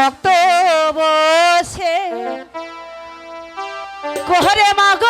ভক্ত বসে। কোহরে মাগো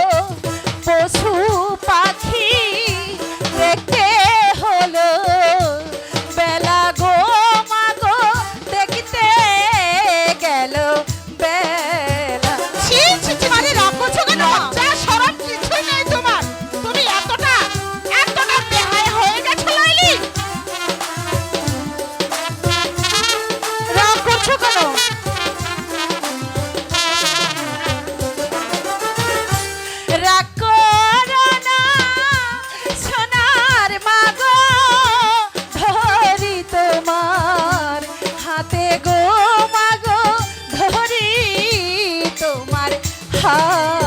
好